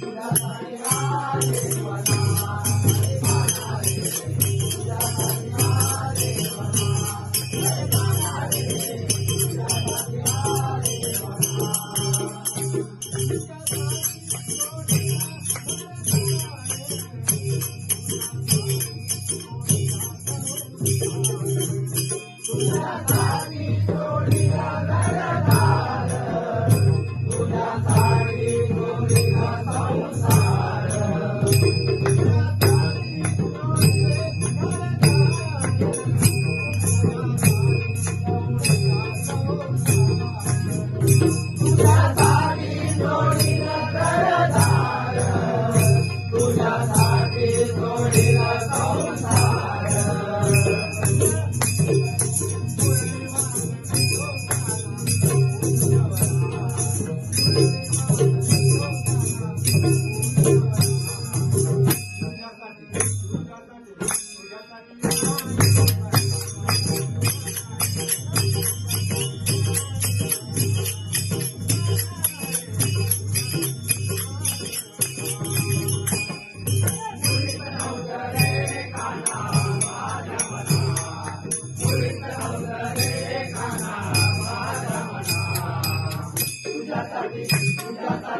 Gracias. तुझ्या साडी गोडीला संसार